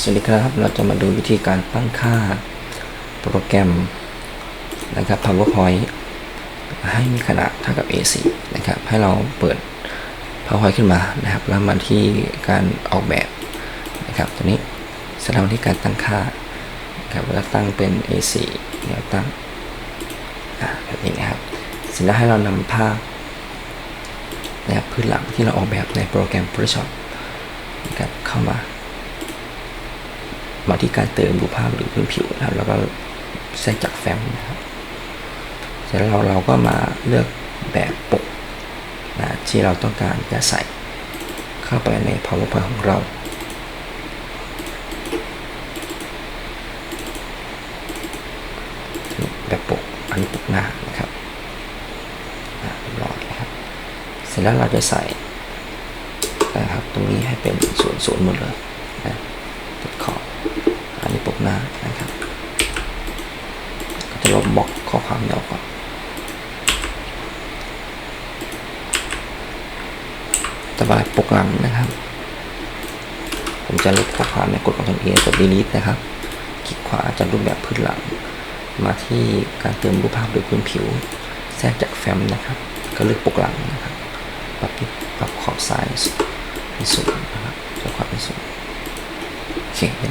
สวัสดีครับเราจะมาดูวิธีการตั้งค่าโปรแกรมนะครับ PowerPoint ให้มีขนาดเท่ากับ A4 นะครับ ให้เราเปิด PowerPoint ขึ้นมานะครับ แล้วมาที่การออกแบบนะครับตัวนี้สร็จแล้วที่การตั้งค่านะครับเราตั้งเป็น A4 แนวตั้งอ่าแบบนี้นะครับเสร็จแล้วให้เรานำภาพนะครับพื้นหลังที่เราออกแบบในโปรแกรม Photoshop นะครับเข้ามา มาที่การเติมรูปภาพหรือพื้นผิวนะครับ แล้วก็แทรกจากแฟ้มนะครับ เสร็จแล้วเราเราก็มาเลือกแบบปกนะที่เราต้องการจะใส่เข้าไปใน PowerPoint ของเราแบบปกอันนี้ปกหน้านะครับอะรอยนะครับ เสร็จแล้วเราจะใส่นะครับ ตรงนี้ให้เป็นศูนย์ศูนย์หมดเลยนะติดขอบ อันนี้ปกหน้านะครับก็จะลบบล็อกข้อความนี้ออกก่อนต่อไปปกหลังนะครับ ผมจะลบข้อความในกด Ctrl A กด delete นะครับ คลิกขวาจากรูปแบบพื้นหลัง มาที่การเติมรูปภาพหรือพื้นผิว แทรกจากแฟ้มนะครับ ก็เลือกปกหลังนะครับ ปรับปรับขอบซ้ายให้สูงนะครับจะความเป็นสูง โอเคเป็